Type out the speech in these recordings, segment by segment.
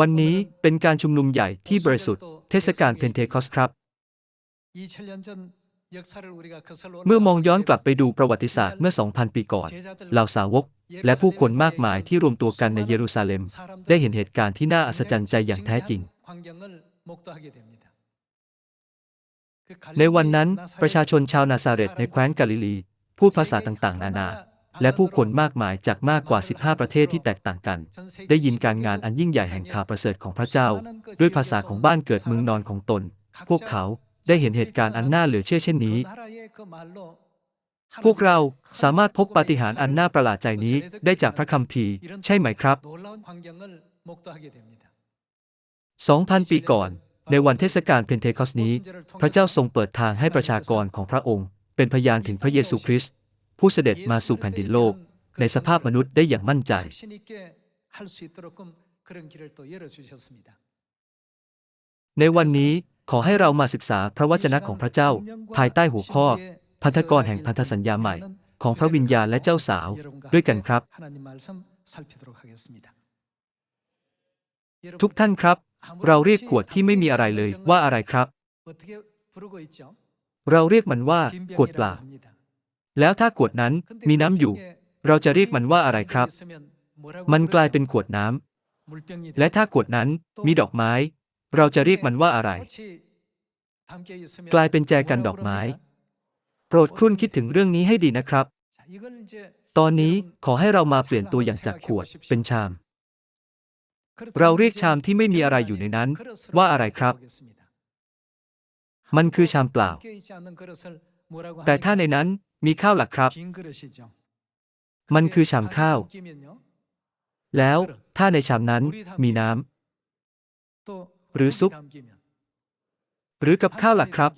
วันนี้เป็นการชุมนุมใหญ่ที่บริสุทธิ์ เทศกาลเพนเทคอสครับ เมื่อมองย้อนกลับไปดูประวัติศาสตร์เมื่อ 2,000 ปีก่อน เหล่าสาวก และผู้คนมากมายที่รวมตัวกันในเยรูซาเล็ม ได้เห็นเหตุการณ์ที่น่าอัศจรรย์ใจอย่างแท้จริง ในวันนั้นประชาชนชาวนาซาเรตในแคว้นกาลิลี พูดภาษาต่างๆ นานา และผู้คนมากมายจากมากกว่า 15 ประเทศที่แตกต่างกัน ได้ยินการงานอันยิ่งใหญ่แห่งข่าวประเสริฐของพระเจ้า ด้วยภาษาของบ้านเกิดเมืองนอนของตน พวกเขาได้เห็นเหตุการณ์อันน่าเหลือเชื่อเช่นนี้ พวกเราสามารถพบปาฏิหาริย์อันน่าประหลาดใจนี้ได้จากพระคัมภีร์ ใช่ไหมครับ 2,000 ปีก่อน ในวันเทศกาลเพนเทคอสนี้ พระเจ้าทรงเปิดทางให้ประชากรของพระองค์ เป็นพยานถึงพระเยซูคริสต์ ผู้เสด็จมาสู่แผ่นดินโลก ในสภาพมนุษย์ได้อย่างมั่นใจ ในวันนี้ขอให้เรามาศึกษาพระวจนะของพระเจ้า ภายใต้หัวข้อ พันธกรแห่งพันธสัญญาใหม่ ของพระวิญญาณและเจ้าสาวด้วยกันครับ ทุกท่านครับ เราเรียกขวดที่ไม่มีอะไรเลยว่าอะไรครับ เราเรียกมันว่าขวดเปล่า แล้วถ้าขวดนั้นมีน้ำอยู่ เราจะเรียกมันว่าอะไรครับ มันกลายเป็นขวดน้ำและถ้าขวดนั้นมีดอกไม้ เราจะเรียกมันว่าอะไร กลายเป็นแจกันดอกไม้ โปรดครุ่นคิดถึงเรื่องนี้ให้ดีนะครับ ตอนนี้ขอให้เรามาเปลี่ยนตัวอย่างจากขวดเป็นชาม เราเรียกชามที่ไม่มีอะไรอยู่ในนั้น ว่าอะไรครับ มันคือชามเปล่า แต่ถ้าในนั้น มีข้าวหลักครับ มันคือชามข้าว แล้วถ้าในชามนั้นมีน้ำหรือซุป หรือกับข้าวหลักครับ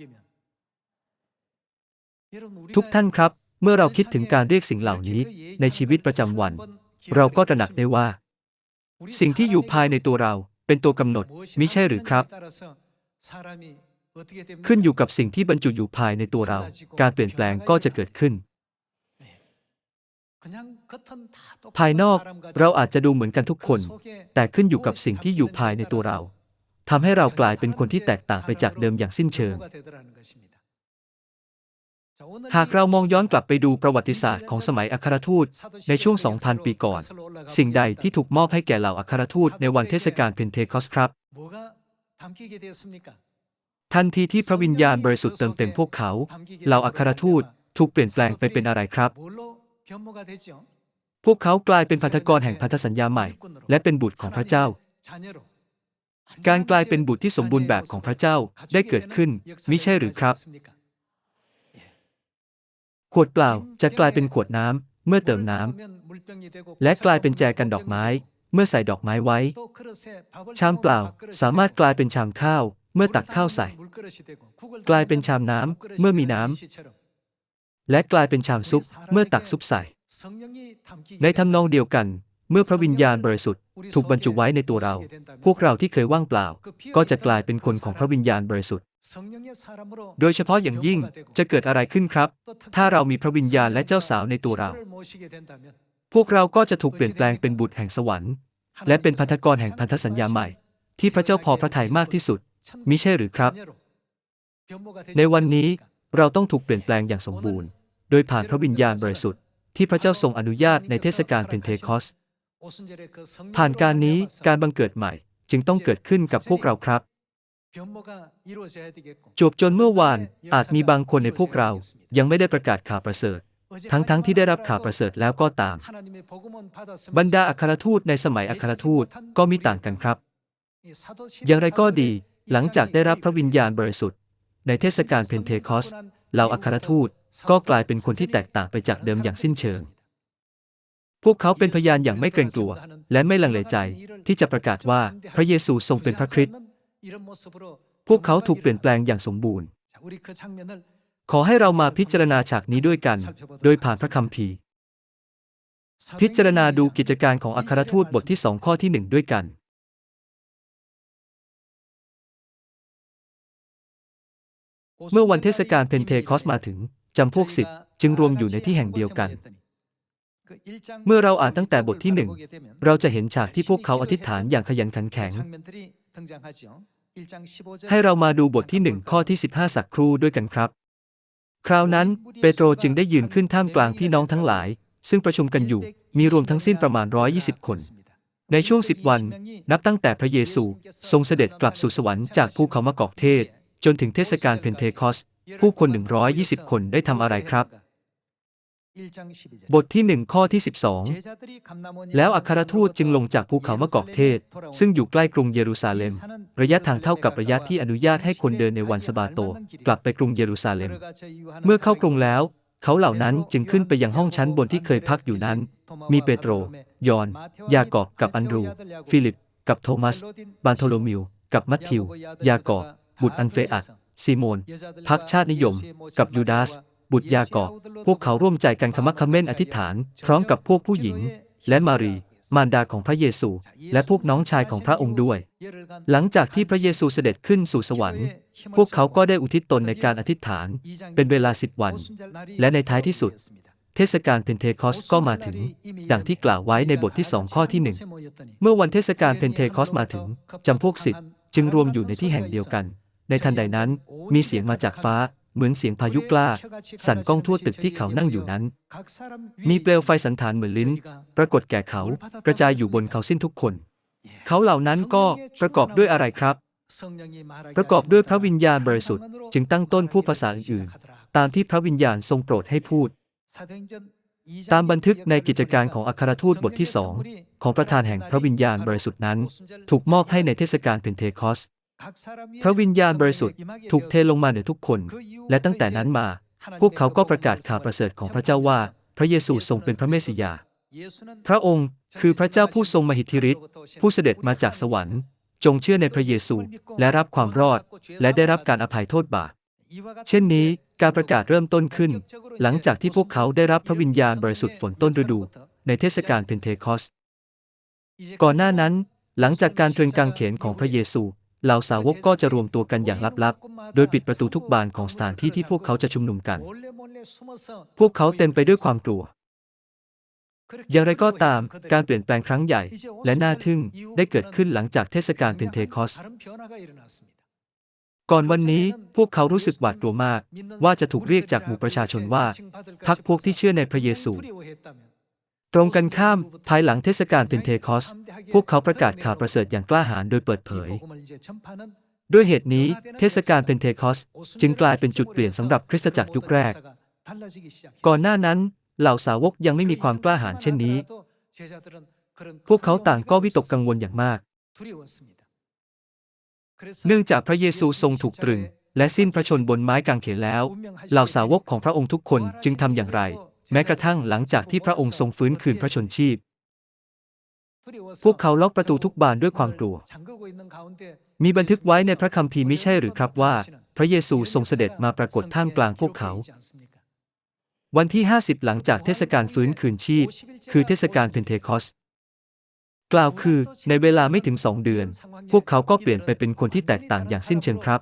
ทุกท่านครับ เมื่อเราคิดถึงการเรียกสิ่งเหล่านี้ ในชีวิตประจำวัน เราก็ตระหนักได้ว่า สิ่งที่อยู่ภายในตัวเราเป็นตัวกำหนดมิใช่หรือครับ ขึ้นอยู่กับสิ่งที่บรรจุอยู่ภายในตัวเรา การเปลี่ยนแปลงก็จะเกิดขึ้น ภายนอกเราอาจจะดูเหมือนกันทุกคน แต่ขึ้นอยู่กับสิ่งที่อยู่ภายในตัวเราทำให้เรากลายเป็นคนที่แตกต่างไปจากเดิมอย่างสิ้นเชิง หากเรามองย้อนกลับไปดูประวัติศาสตร์ของสมัยอัครทูตในช่วง 2,000 ปีก่อน สิ่งใดที่ถูกมอบให้แก่เหล่าอัครทูตในวันเทศกาลเพนเทคอสครับ ทันทีที่พระวิญญาณบริสุทธิ์เติมเต็มพวกเขาเหล่าอัครทูตถูกเปลี่ยนแปลงไปเป็นอะไรครับ พวกเขากลายเป็นพันธกรแห่งพันธสัญญาใหม่ และเป็นบุตรของพระเจ้า การกลายเป็นบุตรที่สมบูรณ์แบบของพระเจ้าได้เกิดขึ้นมิใช่หรือครับ ขวดเปล่าจะกลายเป็นขวดน้ำเมื่อเติมน้ำและกลายเป็นแจกันดอกไม้ เมื่อใส่ดอกไม้ไว้ ชามเปล่าสามารถกลายเป็นชามข้าว เมื่อตักข้าวใส่ กลายเป็นชามน้ำเมื่อมีน้ำและกลายเป็นชามซุปเมื่อตักซุปใส่ ในทำนองเดียวกัน เมื่อพระวิญญาณบริสุทธิ์ถูกบรรจุไว้ในตัวเรา พวกเราที่เคยว่างเปล่า ก็จะกลายเป็นคนของพระวิญญาณบริสุทธิ์ โดยเฉพาะอย่างยิ่งจะเกิดอะไรขึ้นครับ ถ้าเรามีพระวิญญาณและเจ้าสาวในตัวเรา พวกเราก็จะถูกเปลี่ยนแปลงเป็นบุตรแห่งสวรรค์ และเป็นพันธกรแห่งพันธสัญญาใหม่ ที่พระเจ้าพอพระทัยมากที่สุด มิใช่หรือครับ ในวันนี้เราต้องถูกเปลี่ยนแปลงอย่างสมบูรณ์ โดยผ่านพระวิญญาณบริสุทธิ์ที่พระเจ้าทรงอนุญาตในเทศกาลเพนเทคอส ผ่านการนี้การบังเกิดใหม่จึงต้องเกิดขึ้นกับพวกเราครับ จบจนเมื่อวานอาจมีบางคนในพวกเรายังไม่ได้ประกาศข่าวประเสริฐ ทั้งๆทที่ได้รับข่าวประเสริฐแล้วก็ตาม บรรดาอัครทูตในสมัยอัครทูตก็มีต่างกันครับ อย่างไรก็ดี หลังจากได้รับพระวิญญาณบริสุทธิ์ ในเทศกาลเพนเทคอสเหล่าอัครทูตก็กลายเป็นคนที่แตกต่างไปจากเดิมอย่างสิ้นเชิง พวกเขาเป็นพยานอย่างไม่เกรงกลัว และไม่ลังเลใจที่จะประกาศว่าพระเยซูทรงเป็นพระคริสต์พวกเขาถูกเปลี่ยนแปลงอย่างสมบูรณ์ ขอให้เรามาพิจารณาฉากนี้ด้วยกัน โดยผ่านพระคัมภีร์ พิจารณาดูกิจการของอัครทูตบทที่สองข้อที่หนึ่งด้วยกัน เมื่อวันเทศกาลเพนเทคอสมาถึงจำพวกสิบจึงรวมอยู่ในที่แห่งเดียวกัน เมื่อเราอ่านตั้งแต่บทที่หนึ่งเราจะเห็นฉากที่พวกเขาอธิษฐานอย่างขยันขันแข็ง ให้เรามาดูบทที่หนึ่งข้อที่ 15 สักครู่ด้วยกันครับ คราวนั้นเปโตรจึงได้ยืนขึ้นท่ามกลางพี่น้องทั้งหลาย ซึ่งประชุมกันอยู่มีรวมทั้งสิ้นประมาณ 120 คน ในช่วงสิบวัน นับตั้งแต่พระเยซู ทรงเสด็จกลับสู่สวรรค์จากภูเขามะกอกเทศ จนถึงเทศกาลเพนเทคอส ผู้คน 120 คนได้ทำอะไรครับ บทที่หนึ่งข้อที่ 12 แล้วอัครทูตจึงลงจากภูเขามะกอกเทศ ซึ่งอยู่ใกล้กรุงเยรูซาเล็ม ระยะทางเท่ากับระยะที่อนุญาตให้คนเดินในวันสบาโต กลับไปกรุงเยรูซาเล็ม เมื่อเข้ากรุงแล้ว เขาเหล่านั้นจึงขึ้นไปยังห้องชั้นบนที่เคยพักอยู่นั้น มีเปโตร ยอน ยากอบกับอันดรู ฟิลิป กับโทมัส บานโทโลมิว กับมัทธิว ยากอบ บุตรอันเฟอัสซีโมนพักชาตินิยม กับยูดาส บุตรยากอบพวกเขาร่วมใจกันขมักเขม้นอธิษฐาน พร้อมกับพวกผู้หญิง และมารี มารดาของพระเยซู และพวกน้องชายของพระองค์ด้วย หลังจากที่พระเยซูเสด็จขึ้นสู่สวรรค์ พวกเขาก็ได้อุทิศตนในการอธิษฐาน เป็นเวลาสิบวัน และในท้ายที่สุด เทศกาลเพนเทคอสก็มาถึง ดังที่กล่าวไว้ในบทที่สองข้อที่หนึ่งเมื่อวันเทศกาลเพนเทคอสมาถึงจำพวกสิทธิ์จึงรวมอยู่ในที่แห่งเดียวกัน ในทันใดนั้น มีเสียงมาจากฟ้าเหมือนเสียงพายุกล้า สั่นก้องทั่วตึกที่เขานั่งอยู่นั้น มีเปลวไฟสันฐานเหมือนลิ้น ปรากฏแก่เขากระจายอยู่บนเขาสิ้นทุกคน เขาเหล่านั้นก็ประกอบด้วยอะไรครับ ประกอบด้วยพระวิญญาณบริสุทธิ์ จึงตั้งต้นพูดภาษาอื่นๆตามที่พระวิญญาณทรงโปรดให้พูด ตามบันทึกในกิจการของอัครทูตบทที่สองของประธานแห่งพระวิญญาณบริสุทธิ์นั้น ถูกมอบให้ในเทศกาลเพนเทคอส พระวิญญาณบริสุทธิ์ถูกเทลงมาเหนือทุกคน และตั้งแต่นั้นมา พวกเขาก็ประกาศข่าวประเสริฐของพระเจ้าว่า พระเยซูทรงเป็นพระเมสสิยา พระองค์คือพระเจ้าผู้ทรงมหิทธิฤทธิ์ผู้เสด็จมาจากสวรรค์ จงเชื่อในพระเยซู และรับความรอด และได้รับการอภัยโทษบาปเช่นนี้การประกาศเริ่มต้นขึ้น หลังจากที่พวกเขาได้รับพระวิญญาณบริสุทธิ์ฝนต้นฤดู ในเทศกาลเพนเทคอส ก่อนหน้านั้น หลังจากการตรึงกางเขนของพระเยซู เหล่าสาวกก็จะรวมตัวกันอย่างลับๆ โดยปิดประตูทุกบานของสถานที่ที่พวกเขาจะชุมนุมกัน พวกเขาเต็มไปด้วยความกลัว อย่างไรก็ตาม การเปลี่ยนแปลงครั้งใหญ่ และน่าทึ่งได้เกิดขึ้นหลังจากเทศกาลเพนเทคอส ก่อนวันนี้พวกเขารู้สึกหวาดกลัวมาก ว่าจะถูกเรียกจากหมู่ประชาชนว่าพักพวกที่เชื่อในพระเยซู ตรงกันข้าม ภายหลังเทศกาลเพนเทคอส พวกเขาประกาศข่าวประเสริฐอย่างกล้าหาญโดยเปิดเผย ด้วยเหตุนี้ เทศกาลเพนเทคอสจึงกลายเป็นจุดเปลี่ยนสำหรับคริสตจักรยุคแรก ก่อนหน้านั้น เหล่าสาวกยังไม่มีความกล้าหาญเช่นนี้ พวกเขาต่างก็วิตกกังวลอย่างมาก เนื่องจากพระเยซูทรงถูกตรึง และสิ้นพระชนบนไม้กางเขนแล้ว เหล่าสาวกของพระองค์ทุกคนจึงทำอย่างไร แม้กระทั่งหลังจากที่พระองค์ทรงฟื้นคืนพระชนชีพ พวกเขาล็อกประตูทุกบานด้วยความกลัว มีบันทึกไว้ในพระคัมภีร์ไม่ใช่หรือครับว่า พระเยซูทรงเสด็จมาปรากฏท่ามกลางพวกเขา วันที่ 50 หลังจากเทศกาลฟื้นคืนชีพ คือเทศกาลเพนเทคอสกล่าวคือในเวลาไม่ถึงสองเดือน พวกเขาก็เปลี่ยนไปเป็นคนที่แตกต่างอย่างสิ้นเชิงครับ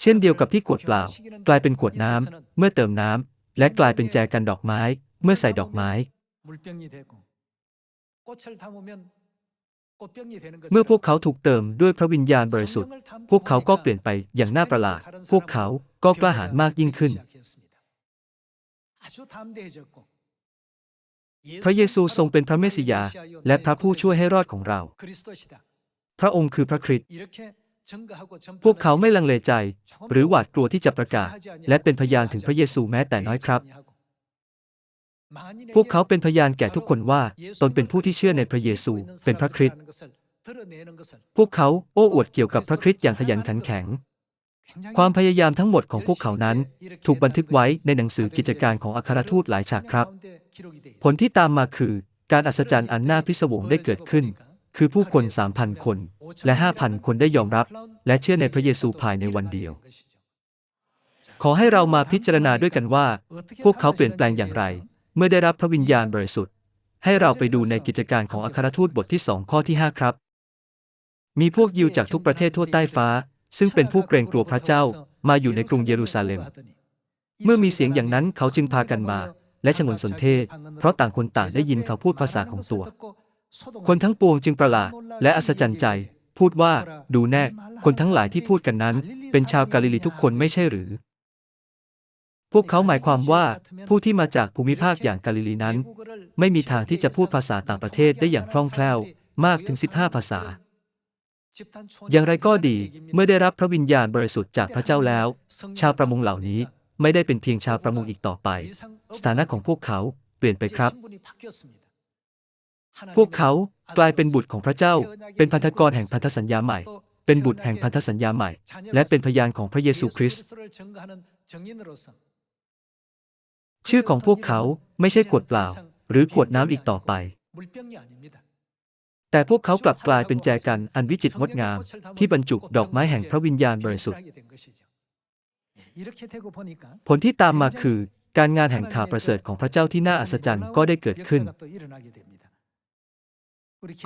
เช่นเดียวกับที่ขวดเปล่า กลายเป็นขวดน้ำเมื่อเติมน้ำและกลายเป็นแจกันดอกไม้ เมื่อใส่ดอกไม้ เมื่อพวกเขาถูกเติมด้วยพระวิญญาณบริสุทธิ์ พวกเขาก็เปลี่ยนไปอย่างน่าประหลาด พวกเขาก็กล้าหาญมากยิ่งขึ้น พระเยซูทรงเป็นพระเมสสิยาและพระผู้ช่วยให้รอดของเรา พระองค์คือพระคริสต์ พวกเขาไม่ลังเลใจ หรือหวาดกลัวที่จะประกาศ และเป็นพยานถึงพระเยซูแม้แต่น้อยครับ พวกเขาเป็นพยานแก่ทุกคนว่า ตนเป็นผู้ที่เชื่อในพระเยซู เป็นพระคริสต์พวกเขาโอ้อวดเกี่ยวกับพระคริสต์อย่างขยันขันแข็ง ความพยายามทั้งหมดของพวกเขานั้น ถูกบันทึกไว้ในหนังสือกิจการของอัครทูตหลายฉากครับ ผลที่ตามมาคือ การอัศจรรย์อันน่าพิศวงได้เกิดขึ้น คือผู้คน 3,000 คน และ 5,000 คนได้ยอมรับ และเชื่อในพระเยซูภายในวันเดียว ขอให้เรามาพิจารณาด้วยกันว่า พวกเขาเปลี่ยนแปลงอย่างไร เมื่อได้รับพระวิญญาณบริสุทธิ์ ให้เราไปดูในกิจการของอัครทูตบทที่สองข้อที่ 5 ครับ มีพวกยิวจากทุกประเทศทั่วใต้ฟ้า ซึ่งเป็นผู้เกรงกลัวพระเจ้ามาอยู่ในกรุงเยรูซาเล็ม เมื่อมีเสียงอย่างนั้นเขาจึงพากันมา และชงนสนเทศ เพราะต่างคนต่างได้ยินเขาพูดภาษาของตัว คนทั้งปวงจึงประหลาดและอัศจรรย์ใจ พูดว่าดูแน่ คนทั้งหลายที่พูดกันนั้น เป็นชาวกาลิลีทุกคนไม่ใช่หรือ พวกเขาหมายความว่าผู้ที่มาจากภูมิภาคอย่างกาลิลีนั้น ไม่มีทางที่จะพูดภาษาต่างประเทศได้อย่างคล่องแคล่วมากถึง 15 ภาษา อย่างไรก็ดีเมื่อได้รับพระวิญญาณบริสุทธิ์จากพระเจ้าแล้ว ชาวประมงเหล่านี้ไม่ได้เป็นเพียงชาวประมงอีกต่อไป สถานะของพวกเขาเปลี่ยนไปครับ พวกเขากลายเป็นบุตรของพระเจ้า เป็นพันธกรแห่งพันธสัญญาใหม่ เป็นบุตรแห่งพันธสัญญาใหม่ และเป็นพยานของพระเยซูคริสต์ ชื่อของพวกเขาไม่ใช่ขวดเปล่า หรือขวดน้ำอีกต่อไป แต่พวกเขากลับกลายเป็นแจกันอันวิจิตรงดงาม ที่บรรจุดอกไม้แห่งพระวิญญาณบริสุทธิ์ ผลที่ตามมาคือ การงานแห่งข่าวประเสริฐของพระเจ้าที่น่าอัศจรรย์ก็ได้เกิดขึ้น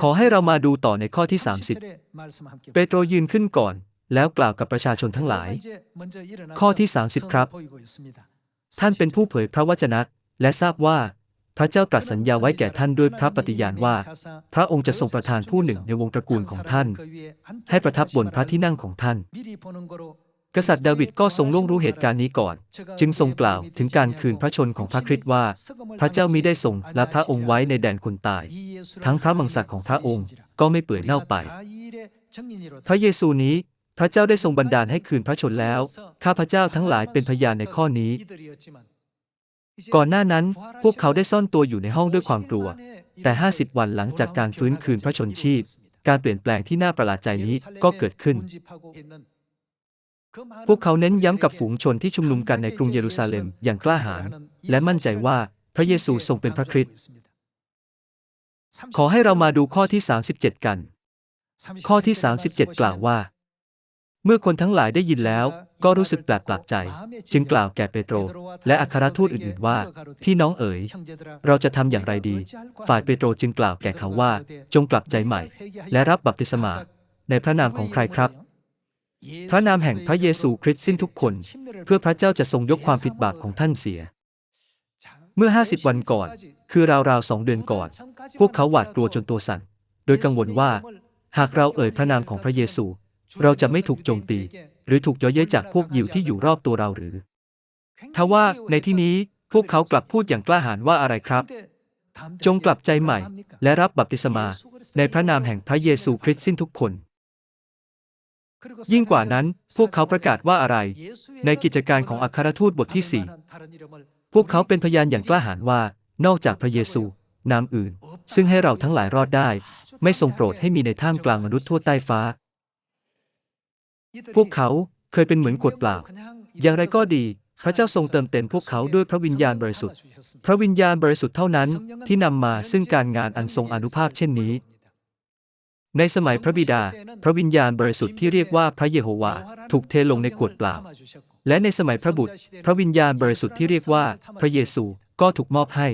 ขอให้เรามาดูต่อในข้อที่ 30 เปโตรยืนขึ้นก่อน แล้วกล่าวกับประชาชนทั้งหลาย ข้อที่ 30 ครับ ท่านเป็นผู้เผยพระวจนะ และทราบว่า พระเจ้าตรัสสัญญาไว้แก่ท่านด้วยพระปฏิญาณว่า พระองค์จะทรงประทานผู้หนึ่งในวงตระกูลของท่าน ให้ประทับบนพระที่นั่งของท่าน กษัตริย์ดาวิดก็ทรงล่วงรู้เหตุการณ์นี้ก่อน จึงทรงกล่าวถึงการคืนพระชนของพระคริสต์ว่า พระเจ้ามิได้ทรงละพระองค์ไว้ในแดนคนตาย ทั้งพระมังสาของพระองค์ก็ไม่เปื่อยเน่าไป พระเยซูนี้พระเจ้าได้ทรงบันดาลให้คืนพระชนแล้ว ข้าพระเจ้าทั้งหลายเป็นพยานในข้อนี้ ก่อนหน้านั้นพวกเขาได้ซ่อนตัวอยู่ในห้องด้วยความกลัว แต่ 50 วันหลังจากการฟื้นคืนพระชนชีพ การเปลี่ยนแปลงที่น่าประหลาดใจนี้ก็เกิดขึ้น พวกเขาเน้นย้ำกับฝูงชนที่ชุมนุมกันในกรุงเยรูซาเล็มอย่างกล้าหาญและมั่นใจว่าพระเยซูทรงเป็นพระคริสต์ขอให้เรามาดูข้อที่ 37 กัน ข้อที่ 37 กล่าวว่า เมื่อคนทั้งหลายได้ยินแล้ว ก็รู้สึกแปลกประหลาดใจ จึงกล่าวแก่เปโตร และอัครทูตอื่นๆว่า พี่น้องเอ๋ย เราจะทำอย่างไรดี ฝ่ายเปโตรจึงกล่าวแก่เขาว่า จงกลับใจใหม่ และรับบัพติศมาในพระนามของใครครับ พระนามแห่งพระเยซูคริสต์สิ้นทุกคน เพื่อพระเจ้าจะทรงยกความผิดบาปของท่านเสีย เมื่อ 50 วันก่อน คือราวๆสองเดือนก่อน พวกเขาหวาดกลัวจนตัวสั่น โดยกังวลว่า หากเราเอ่ยพระนามของพระเยซู เราจะไม่ถูกโจมตี หรือถูกย่อเย้ยจากพวกยิวที่อยู่รอบตัวเราหรือ ทว่าในที่นี้พวกเขากลับพูดอย่างกล้าหาญว่าอะไรครับ จงกลับใจใหม่ และรับบัพติศมา ในพระนามแห่งพระเยซูคริสต์สิ้นทุกคน ยิ่งกว่านั้นพวกเขาประกาศว่าอะไร ในกิจการของอัครทูตบทที่ 4 พวกเขาเป็นพยานอย่างกล้าหาญว่า นอกจากพระเยซูนามอื่น ซึ่งให้เราทั้งหลายรอดได้ ไม่ทรงโปรดให้มีในท่ามกลางมนุษย์ทั่วใต้ฟ้า พวกเขาเคยเป็นเหมือนขวดเปล่า อย่างไรก็ดี พระเจ้าทรงเติมเต็มพวกเขาด้วยพระวิญญาณบริสุทธิ์ พระวิญญาณบริสุทธิ์เท่านั้นที่นำมาซึ่งการงานอันทรงอนุภาพเช่นนี้ ในสมัยพระบิดา พระวิญญาณบริสุทธิ์ที่เรียกว่าพระเยโฮวาถูกเทลงในขวดเปล่า และในสมัยพระบุตร พระวิญญาณบริสุทธิ์ที่เรียกว่า พระเยซูก็ถูกมอบให้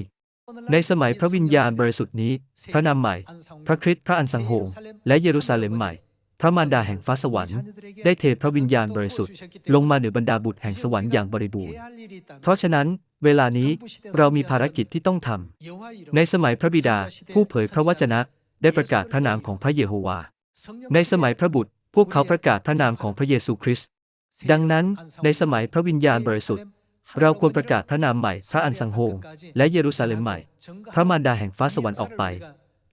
ในสมัยพระวิญญาณบริสุทธิ์นี้ พระนามใหม่ พระคริสต์พระอันสังโฆและเยรูซาเล็มใหม่ พระมารดาแห่งฟ้าสวรรค์ ได้เทพระวิญญาณบริสุทธิ์ ลงมาเหนือบรรดาบุตรแห่งสวรรค์อย่างบริบูรณ์ เพราะฉะนั้นเวลานี้เรามีภารกิจที่ต้องทำในสมัยพระบิดา ผู้เผยพระวจนะ ได้ประกาศพระนามของพระเยโฮวา ในสมัยพระบุตร พวกเขาประกาศพระนามของพระเยซูคริสต์ ดังนั้น ในสมัยพระวิญญาณบริสุทธิ์ เราควรประกาศพระนามใหม่ พระอันสังโฆและเยรูซาเล็มใหม่ พระมารดาแห่งฟ้าสวรรค์ออกไป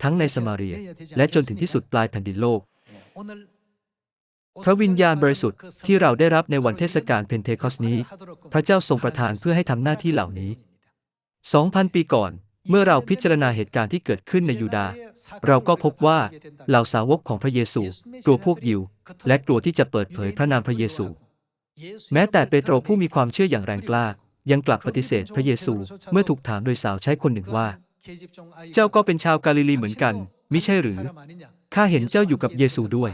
ทั้งในสมาเรีย และจนถึงที่สุดปลายแผ่นดินโลก พระวิญญาณบริสุทธิ์ที่เราได้รับในวันเทศกาลเพนเทคอสนี้ พระเจ้าทรงประทานเพื่อให้ทำหน้าที่เหล่านี้ 2,000 ปีก่อน เมื่อเราพิจารณาเหตุการณ์ที่เกิดขึ้นในยูดาห์เราก็พบว่าเหล่าสาวกของพระเยซูกลัวพวกยิว และกลัวที่จะเปิดเผยพระนามพระเยซู แม้แต่เปโตรผู้มีความเชื่ออย่างแรงกล้า ยังกลับปฏิเสธพระเยซูเมื่อถูกถามโดยสาวใช้คนหนึ่งว่า เจ้าก็เป็นชาวกาลิลีเหมือนกันมิใช่หรือ ข้าเห็นเจ้าอยู่กับเยซูด้วย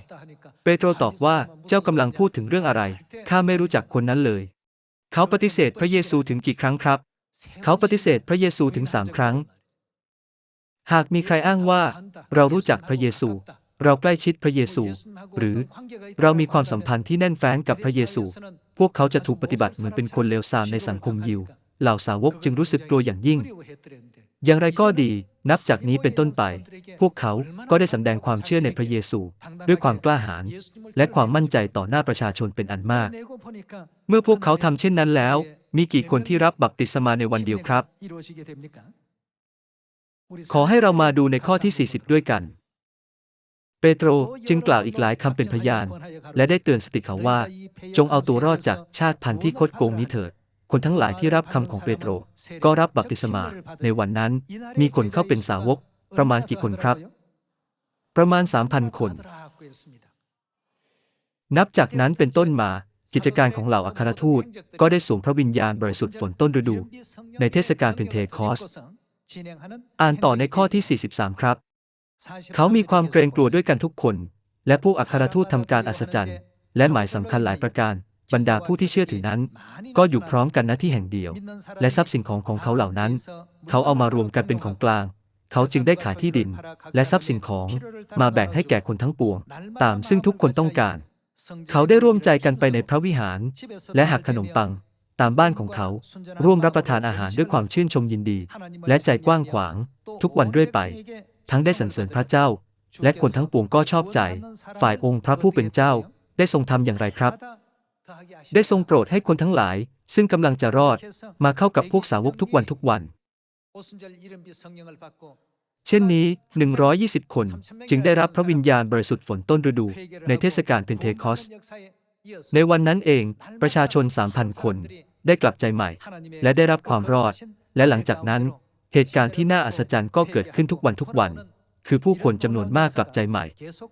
เปโตรตอบว่าเจ้ากำลังพูดถึงเรื่องอะไร ข้าไม่รู้จักคนนั้นเลย เขาปฏิเสธพระเยซูถึงกี่ครั้งครับ เขาปฏิเสธพระเยซูถึงสามครั้ง หากมีใครอ้างว่า เรารู้จักพระเยซู เราใกล้ชิดพระเยซู หรือเรามีความสัมพันธ์ที่แน่นแฟ้นกับพระเยซู พวกเขาจะถูกปฏิบัติเหมือนเป็นคนเลวทรามในสังคมยิว เหล่าสาวกจึงรู้สึกกลัวอย่างยิ่ง อย่างไรก็ดี นับจากนี้เป็นต้นไป พวกเขาก็ได้สำแดงความเชื่อในพระเยซู ด้วยความกล้าหาญและความมั่นใจต่อหน้าประชาชนเป็นอันมาก เมื่อพวกเขาทำเช่นนั้นแล้ว มีกี่คนที่รับบัพติศมาในวันเดียวครับ ขอให้เรามาดูในข้อที่ 40 ด้วยกัน เปโตรจึงกล่าวอีกหลายคำเป็นพยาน และได้เตือนสติเขาว่า จงเอาตัวรอดจากชาติพันธุ์ที่คดโกงนี้เถิด คนทั้งหลายที่รับคำของเปโตร ก็รับบัพติศมา ในวันนั้น มีคนเข้าเป็นสาวก ประมาณกี่คนครับ ประมาณ 3,000 คน นับจากนั้นเป็นต้นมา กิจการของเหล่าอัครทูต ก็ได้ส่งพระวิญญาณบริสุทธิ์ฝนต้นฤดู ในเทศกาลเพนเทคอส อ่านต่อในข้อที่ 43 ครับ เขามีความเกรงกลัวด้วยกันทุกคน และพวกอัครทูตทำการอัศจรรย์ และหมายสำคัญหลายประการบรรดาผู้ที่เชื่อถือนั้น ก็อยู่พร้อมกันณที่แห่งเดียว และทรัพย์สินของของเขาเหล่านั้น เขาเอามารวมกันเป็นของกลาง เขาจึงได้ขายที่ดิน และทรัพย์สินของมาแบ่งให้แก่คนทั้งปวง ตามซึ่งทุกคนต้องการ เขาได้ร่วมใจกันไปในพระวิหาร และหักขนมปัง ตามบ้านของเขา ร่วมรับประทานอาหารด้วยความชื่นชมยินดี และใจกว้างขวาง ทุกวันเรื่อยไป ทั้งได้สรรเสริญพระเจ้า และคนทั้งปวงก็ชอบใจ ฝ่ายองค์พระผู้เป็นเจ้า ได้ทรงทำอย่างไรครับ ได้ทรงโปรดให้คนทั้งหลาย ซึ่งกำลังจะรอด มาเข้ากับพวกสาวกทุกวันทุกวัน เช่นนี้ 120 คน จึงได้รับพระวิญญาณบริสุทธิ์ฝนต้นฤดู ในเทศกาลเพนเทคอส ในวันนั้นเองประชาชน 3,000 คน ได้กลับใจใหม่ และได้รับความรอด และหลังจากนั้น เหตุการณ์ที่น่าอัศจรรย์ก็เกิดขึ้นทุกวันทุกวัน คือผู้คนจำนวนมากกลับใจใหม่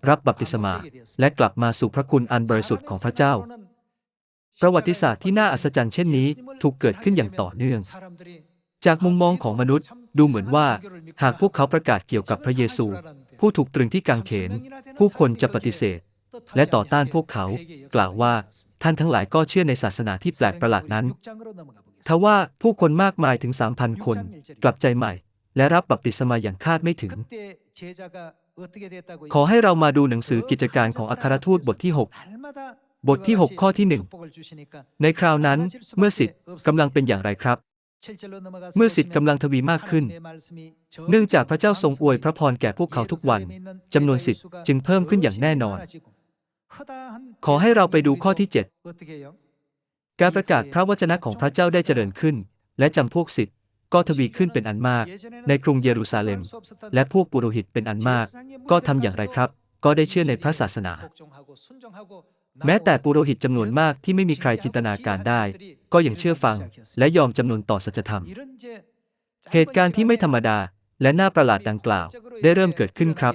รับบัพติศมา และกลับมาสู่พระคุณอันบริสุทธิ์ของพระเจ้า ประวัติศาสตร์ที่น่าอัศจรรย์เช่นนี้ ถูกเกิดขึ้นอย่างต่อเนื่อง จากมุมมองของมนุษย์ดูเหมือนว่า หากพวกเขาประกาศเกี่ยวกับพระเยซู ผู้ถูกตรึงที่กางเขน ผู้คนจะปฏิเสธ และต่อต้านพวกเขา กล่าวว่าท่านทั้งหลายก็เชื่อในศาสนาที่แปลกประหลาดนั้นทว่าผู้คนมากมายถึง 3,000 คน กลับใจใหม่ และรับบัพติศมาอย่างคาดไม่ถึง ขอให้เรามาดูหนังสือกิจการของอัครทูตบทที่ 6 บทที่ 6 ข้อที่ 1 ในคราวนั้น เมื่อสิทธิ์กำลังเป็นอย่างไรครับ เมื่อสิทธิ์กำลังทวีมากขึ้น เนื่องจากพระเจ้าทรงอวยพระพรแก่พวกเขาทุกวันจำนวนสิทธิ์จึงเพิ่มขึ้นอย่างแน่นอน ขอให้เราไปดูข้อที่ 7 การประกาศพระวจนะของพระเจ้าได้เจริญขึ้น และจำพวกสิทธิ์ก็ทวีขึ้นเป็นอันมาก ในกรุงเยรูซาเล็ม และพวกปุโรหิตเป็นอันมาก ก็ทำอย่างไรครับ ก็ได้เชื่อในพระศาสนา แม้แต่ปุโรหิตจำนวนมากที่ไม่มีใครจินตนาการได้ ก็ยังเชื่อฟัง และยอมจำนวนต่อสัจธรรม เหตุการณ์ที่ไม่ธรรมดาและน่าประหลาดดังกล่าว ได้เริ่มเกิดขึ้นครับ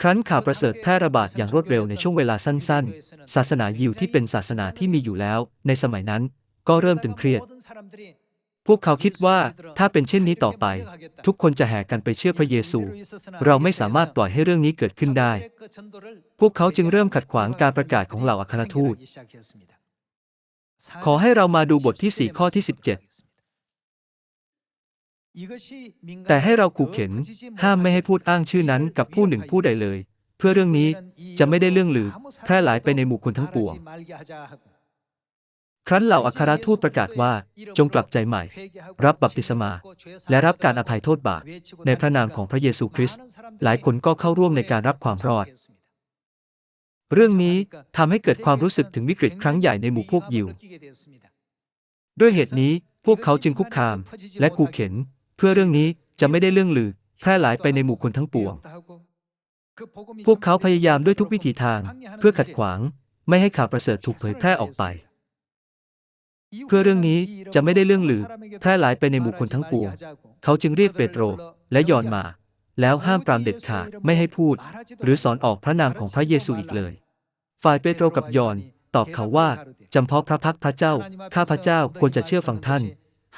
ครั้นข่าวประเสริฐแพร่ระบาดอย่างรวดเร็วในช่วงเวลาสั้น ๆ ศาสนายิวที่เป็นศาสนาที่มีอยู่แล้ว ในสมัยนั้นก็เริ่มตึงเครียด พวกเขาคิดว่าถ้าเป็นเช่นนี้ต่อไป ทุกคนจะแห่กันไปเชื่อพระเยซู เราไม่สามารถปล่อยให้เรื่องนี้เกิดขึ้นได้ พวกเขาจึงเริ่มขัดขวางการประกาศของเหล่าอัครทูต ขอให้เรามาดูบทที่ 4 ข้อที่ 17 แต่ให้เราขู่เข็น ห้ามไม่ให้พูดอ้างชื่อนั้นกับผู้หนึ่งผู้ใดเลย เพื่อเรื่องนี้จะไม่ได้เรื่องลือแพร่หลายไปในหมู่คนทั้งปวง ครั้นเหล่าอัครทูตประกาศว่า จงกลับใจใหม่ รับบัพติศมา และรับการอภัยโทษบาปในพระนามของพระเยซูคริสต์หลายคนก็เข้าร่วมในการรับความรอด เรื่องนี้ทำให้เกิดความรู้สึกถึงวิกฤตครั้งใหญ่ในหมู่พวกยิว ด้วยเหตุนี้พวกเขาจึงคุกคาม และขู่เข็น เพื่อเรื่องนี้จะไม่ได้เรื่องลือแพร่หลายไปในหมู่คนทั้งปวง พวกเขาพยายามด้วยทุกวิถีทาง เพื่อขัดขวาง ไม่ให้ข่าวประเสริฐถูกเผยแพร่ออกไป เพื่อเรื่องนี้จะไม่ได้เรื่องลือแพร่หลายไปในหมู่คนทั้งปวง เขาจึงเรียกเปโตรและยอนมา แล้วห้ามปรามเด็ดขาดไม่ให้พูด หรือสอนออกพระนามของพระเยซูอีกเลย ฝ่ายเปโตรกับยอนตอบเขาว่าจำเพาะพระพักพระเจ้า ข้าพระเจ้าควรจะเชื่อฟังท่าน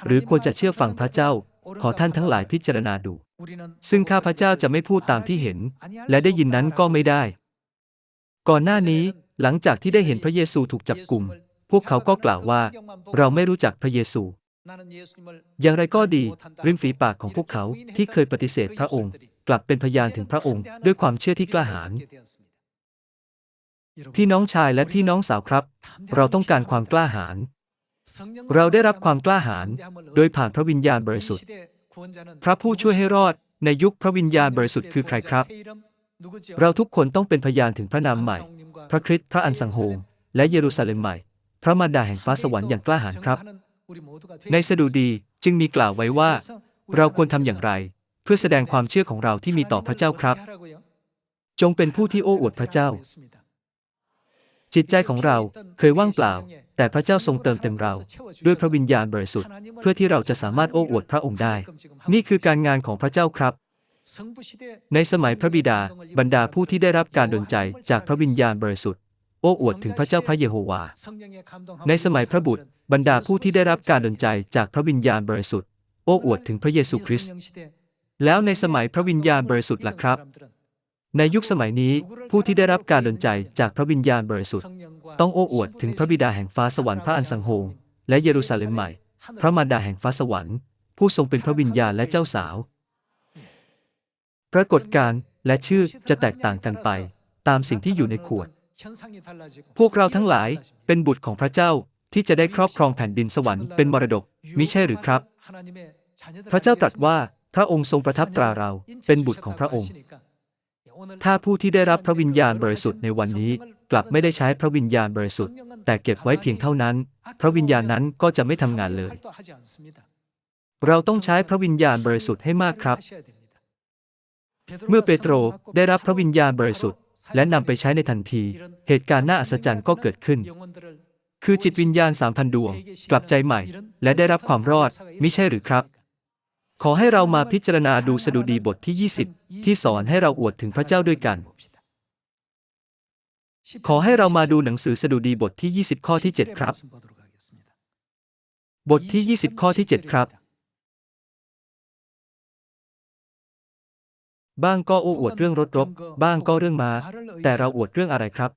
หรือควรจะเชื่อฟังพระเจ้า ขอท่านทั้งหลายพิจารณาดู ซึ่งข้าพระเจ้าจะไม่พูดตามที่เห็น และได้ยินนั้นก็ไม่ได้ ก่อนหน้านี้หลังจากที่ได้เห็นพระเยซูถูกจับกลุ่ม พวกเขาก็กล่าวว่า เราไม่รู้จักพระเยซู อย่างไรก็ดี ริมฝีปากของพวกเขาที่เคยปฏิเสธพระองค์ กลับเป็นพยานถึงพระองค์ ด้วยความเชื่อที่กล้าหาญพี่น้องชายและพี่น้องสาวครับ เราต้องการความกล้าหาญเราได้รับความกล้าหาญโดยผ่านพระวิญญาณบริสุทธิ์ พระผู้ช่วยให้รอดในยุคพระวิญญาณบริสุทธิ์คือใครครับ เราทุกคนต้องเป็นพยานถึงพระนามใหม่ พระคริสต์พระอันสังโฆและเยรูซาเล็มใหม่ พระมารดาแห่งฟ้าสวรรค์อย่างกล้าหาญครับ ในสดุดีจึงมีกล่าวไว้ว่า เราควรทำอย่างไร เพื่อแสดงความเชื่อของเราที่มีต่อพระเจ้าครับ จงเป็นผู้ที่โอ้อวดพระเจ้า จิตใจของเราเคยว่างเปล่า แต่พระเจ้าทรงเติมเต็มเรา ด้วยพระวิญญาณบริสุทธิ์ เพื่อที่เราจะสามารถโอ้อวดพระองค์ได้ นี่คือการงานของพระเจ้าครับในสมัยพระบิดา บรรดาผู้ที่ได้รับการดลใจจากพระวิญญาณบริสุทธิ์ โอ้อวดถึงพระเจ้าพระเยโฮวา ในสมัยพระบุตร บรรดาผู้ที่ได้รับการดลใจจากพระวิญญาณบริสุทธิ์โอ้อวดถึงพระเยซูคริสต์แล้วในสมัยพระวิญญาณบริสุทธิ์ล่ะครับ ในยุคสมัยนี้ผู้ที่ได้รับการดลใจจากพระวิญญาณบริสุทธิ์ ต้องโอ้อวดถึงพระบิดาแห่งฟ้าสวรรค์พระอันสังโฆและเยรูซาเล็มใหม่ พระมารดาแห่งฟ้าสวรรค์ ผู้ทรงเป็นพระวิญญาณและเจ้าสาว ปรากฏการและชื่อจะแตกต่างกันไป ตามสิ่งที่อยู่ในขวด พวกเราทั้งหลายเป็นบุตรของพระเจ้าที่จะได้ครอบครองแผ่นดินสวรรค์เป็นมรดกมิใช่หรือครับ พระเจ้าตรัสว่าพระองค์ทรงประทับตราเราเป็นบุตรของพระองค์ ถ้าผู้ที่ได้รับพระวิญญาณบริสุทธิ์ในวันนี้ กลับไม่ได้ใช้พระวิญญาณบริสุทธิ์ แต่เก็บไว้เพียงเท่านั้น พระวิญญาณนั้นก็จะไม่ทำงานเลย เราต้องใช้พระวิญญาณบริสุทธิ์ให้มากครับ เมื่อเปโตรได้รับพระวิญญาณบริสุทธิ์ และนำไปใช้ในทันที เหตุการณ์น่าอัศจรรย์ก็เกิดขึ้น คือจิตวิญญาณสามพันดวง กลับใจใหม่ และได้รับความรอดมิใช่หรือครับ ขอให้เรามาพิจารณาดูสดุดีบทที่ 20 ที่สอนให้เราอวดถึงพระเจ้าด้วยกัน ขอให้เรามาดูหนังสือสดุดีบทที่ 20 ข้อที่ 7 ครับ บทที่ 20 ข้อที่ 7 ครับ บ้างก็โอ้อวดเรื่องรถรบ บ้างก็เรื่องม้า แต่เราอวดเรื่องอะไรครับ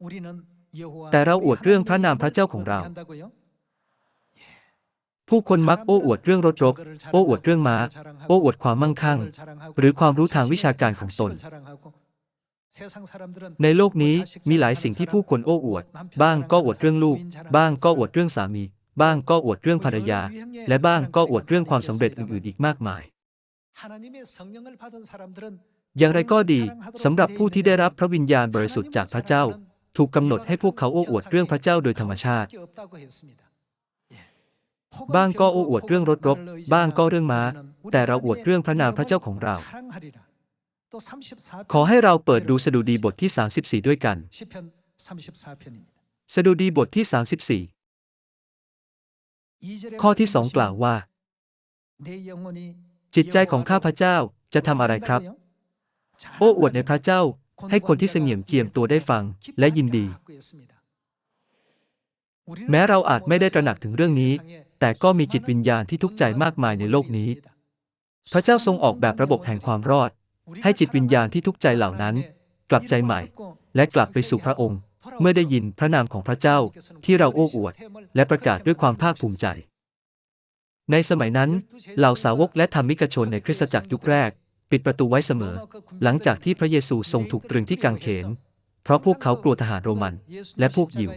แต่เราอวดเรื่องพระนามพระเจ้าของเรา ผู้คนมักโอ้อวดเรื่องรถรบ โอ้อวดเรื่องม้า โอ้อวดความมั่งคั่ง หรือความรู้ทางวิชาการของตน ในโลกนี้มีหลายสิ่งที่ผู้คนโอ้อวด บ้างก็อวดเรื่องลูก บ้างก็อวดเรื่องสามี บ้างก็อวดเรื่องภรรยา และบ้างก็อวดเรื่องความสำเร็จอื่นๆอีกมากมาย อย่างไรก็ดีสำหรับผู้ที่ได้รับพระวิญญาณบริสุทธิ์จากพระเจ้า ถูกกำหนดให้พวกเขาโอ้อวดเรื่องพระเจ้าโดยธรรมชาติ บ้างก็โอ้อวดเรื่องรถรบ บ้างก็เรื่องม้า แต่เราอวดเรื่องพระนามพระเจ้าของเรา ขอให้เราเปิดดูสดุดีบทที่ 34 ด้วยกัน สดุดีบทที่ 34 ข้อที่สองกล่าวว่า จิตใจของข้าพระเจ้าจะทำอะไรครับ โอ้อวดในพระเจ้า ให้คนที่เสงี่ยมเจียมตัวได้ฟังและยินดี แม้เราอาจไม่ได้ตระหนักถึงเรื่องนี้ แต่ก็มีจิตวิญญาณที่ทุกข์ใจมากมายในโลกนี้ พระเจ้าทรงออกแบบระบบแห่งความรอด ให้จิตวิญญาณที่ทุกข์ใจเหล่านั้น กลับใจใหม่ และกลับไปสู่พระองค์ เมื่อได้ยินพระนามของพระเจ้าที่เราโอ้อวด และประกาศด้วยความภาคภูมิใจในสมัยนั้น เหล่าสาวกและธรรมิกชนในคริสตจักรยุคแรก ปิดประตูไว้เสมอ หลังจากที่พระเยซูทรงถูกตรึงที่กางเขน เพราะพวกเขากลัวทหารโรมัน และพวกยิว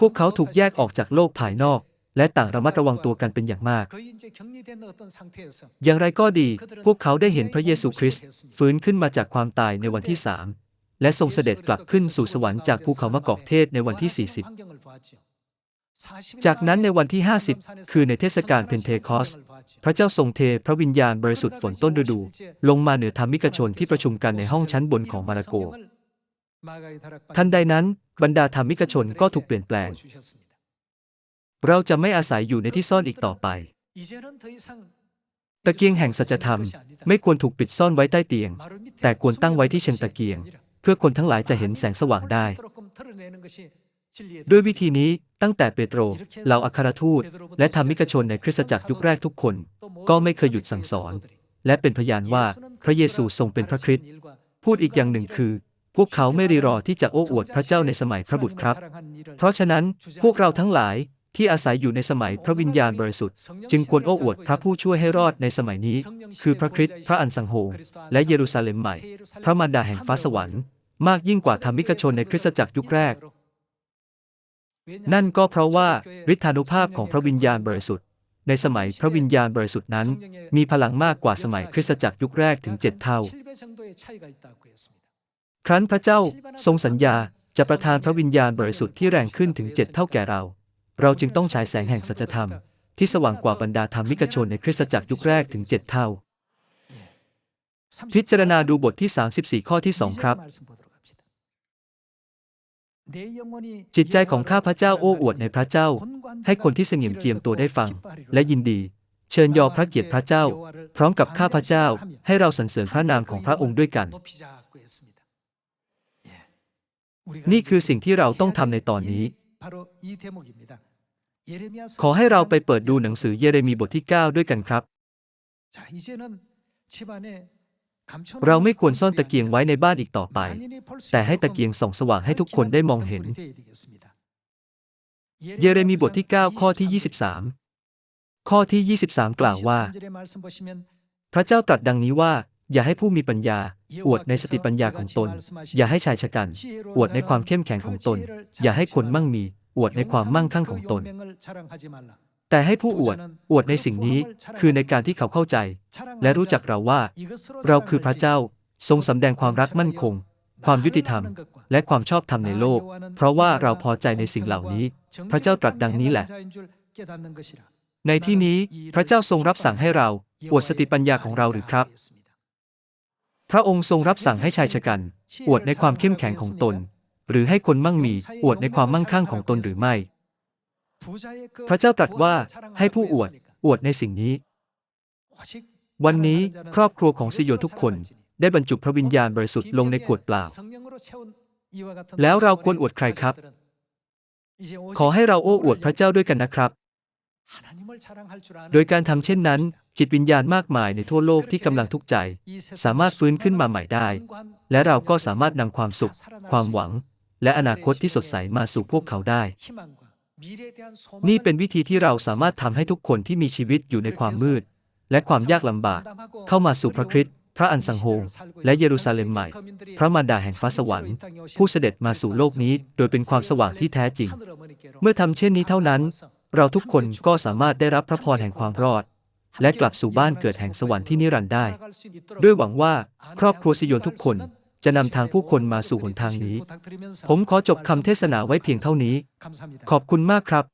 พวกเขาถูกแยกออกจากโลกภายนอก และต่างระมัดระวังตัวกันเป็นอย่างมาก อย่างไรก็ดี พวกเขาได้เห็นพระเยซูคริสต์ฟื้นขึ้นมาจากความตายในวันที่สามและทรงเสด็จกลับขึ้นสู่สวรรค์จากภูเขามะกอกเทศในวันที่ 40 จากนั้นในวันที่ 50 คือในเทศกาลเพนเทคอสต์พระเจ้าทรงเทพระวิญญาณบริสุทธิ์ฝนต้นฤดู ลงมาเหนือธรรมิกชนที่ประชุมกันในห้องชั้นบนของมาระโก ทันใดนั้น บรรดาธรรมิกชนก็ถูกเปลี่ยนแปลง เราจะไม่อาศัยอยู่ในที่ซ่อนอีกต่อไป ตะเกียงแห่งสัจธรรม ไม่ควรถูกปิดซ่อนไว้ใต้เตียง แต่ควรตั้งไว้ที่เชิงตะเกียง เพื่อคนทั้งหลายจะเห็นแสงสว่างได้ ด้วยวิธีนี้ตั้งแต่เปโตรเหล่าอัครทูต และธรรมิกชนในคริสตจักรยุคแรกทุกคน ก็ไม่เคยหยุดสั่งสอน และเป็นพยานว่าพระเยซูทรงเป็นพระคริสต์พูดอีกอย่างหนึ่งคือ พวกเขาไม่รีรอที่จะโอ้อวดพระเจ้าในสมัยพระบุตรครับ เพราะฉะนั้นพวกเราทั้งหลายที่อาศัยอยู่ในสมัยพระวิญญาณบริสุทธิ์ จึงควรโอ้อวดพระผู้ช่วยให้รอดในสมัยนี้ คือพระคริสต์พระอันสังโฆและเยรูซาเล็มใหม่ พระมารดาแห่งฟ้าสวรรค์ มากยิ่งกว่าธรรมิกชนในคริสตจักรยุคแรก นั่นก็เพราะว่าฤทธานุภาพของพระวิญญาณบริสุทธิ์ ในสมัยพระวิญญาณบริสุทธิ์นั้น มีพลังมากกว่าสมัยคริสตจักรยุคแรกถึงเจ็ดเท่า ครั้นพระเจ้าทรงสัญญาจะประทานพระวิญญาณบริสุทธิ์ที่แรงขึ้นถึงเจ็ดเท่าแก่เรา เราจึงต้องฉายแสงแห่งสัจธรรม ที่สว่างกว่าบรรดาธรรมิกชนในคริสตจักรยุคแรกถึงเจ็ดเท่า พิจารณาดูบทที่ 34 ข้อที่ 2 ครับ จิตใจของข้าพระเจ้าโอ้อวดในพระเจ้า ให้คนที่เสงี่ยมเจียมตัวได้ฟัง และยินดี เชิญยอพระเกียรติพระเจ้า พร้อมกับข้าพระเจ้า ให้เราสรรเสริญพระนามของพระองค์ด้วยกัน นี่คือสิ่งที่เราต้องทำในตอนนี้ ขอให้เราไปเปิดดูหนังสือเยเรมีบทที่ 9 ด้วยกันครับ เราเราไม่ไม่คคววรรซ่ซ่ออนนตะตะเกีเกียยงงไว้ไว้ในในบ้าบ้านนอีอีกกต่ต่ออไปไปแต่แต่ให้ให้ตะตะเกีเกียยงงส่องสว่างให้ทุกคนได้มองเห็น เยเรมีบทที่ 9 ข้อที่ 23 ข้อที่ 23 กล่าวว่า พระเจ้าตรัสดังนี้ว่า อย่าให้ผู้มีปัญญา อวดในสติปัญญาของตน อย่าให้ชายชะกัน อวดในความเข้มแข็งของตน อย่าให้คนมั่งมี อวดในความมั่งคั่งของตน แต่ให้ผู้อวดอวดในสิ่งนี้คือในการที่เขาเข้าใจ และรู้จักเราว่า เราคือพระเจ้าทรงสำแดงความรักมั่นคง ความยุติธรรม และความชอบธรรมในโลก เพราะว่าเราพอใจในสิ่งเหล่านี้ พระเจ้าตรัสดังนี้แหละ ในที่นี้พระเจ้าทรงรับสั่งให้เราอวดสติปัญญาของเราหรือครับ พระองค์ทรงรับสั่งให้ชายชะกันอวดในความเข้มแข็งของตน หรือให้คนมั่งมีอวดในความมั่งคั่งของตนหรือไม่ พระเจ้าตรัสว่าให้ผู้อวดอวดในสิ่งนี้ วันนี้ครอบครัวของซิโยนทุกคนได้บรรจุพระวิญญาณบริสุทธิ์ลงในขวดเปล่า แล้วเราควรอวดใครครับ ขอให้เราโอ้อวดพระเจ้าด้วยกันนะครับ โดยการทำเช่นนั้น จิตวิญญาณมากมายในทั่วโลกที่กำลังทุกข์ใจ สามารถฟื้นขึ้นมาใหม่ได้ และเราก็สามารถนำความสุข ความหวัง และอนาคตที่สดใสมาสู่พวกเขาได้ นี่เป็นวิธีที่เราสามารถทำให้ทุกคนที่มีชีวิตอยู่ในความมืด และความยากลำบาก เข้ามาสู่พระคริสต์พระอันสังโฆและเยรูซาเล็มใหม่ พระมารดาแห่งฟ้าสวรรค์ ผู้เสด็จมาสู่โลกนี้โดยเป็นความสว่างที่แท้จริง เมื่อทำเช่นนี้เท่านั้น เราทุกคนก็สามารถได้รับพระพรแห่งความรอด และกลับสู่บ้านเกิดแห่งสวรรค์ที่นิรันดร์ได้ ด้วยหวังว่าครอบครัวซิโยนทุกคน จะนำทางผู้คนมาสู่หนทางนี้ ผมขอจบคำเทศนาไว้เพียงเท่านี้ ขอบคุณมากครับ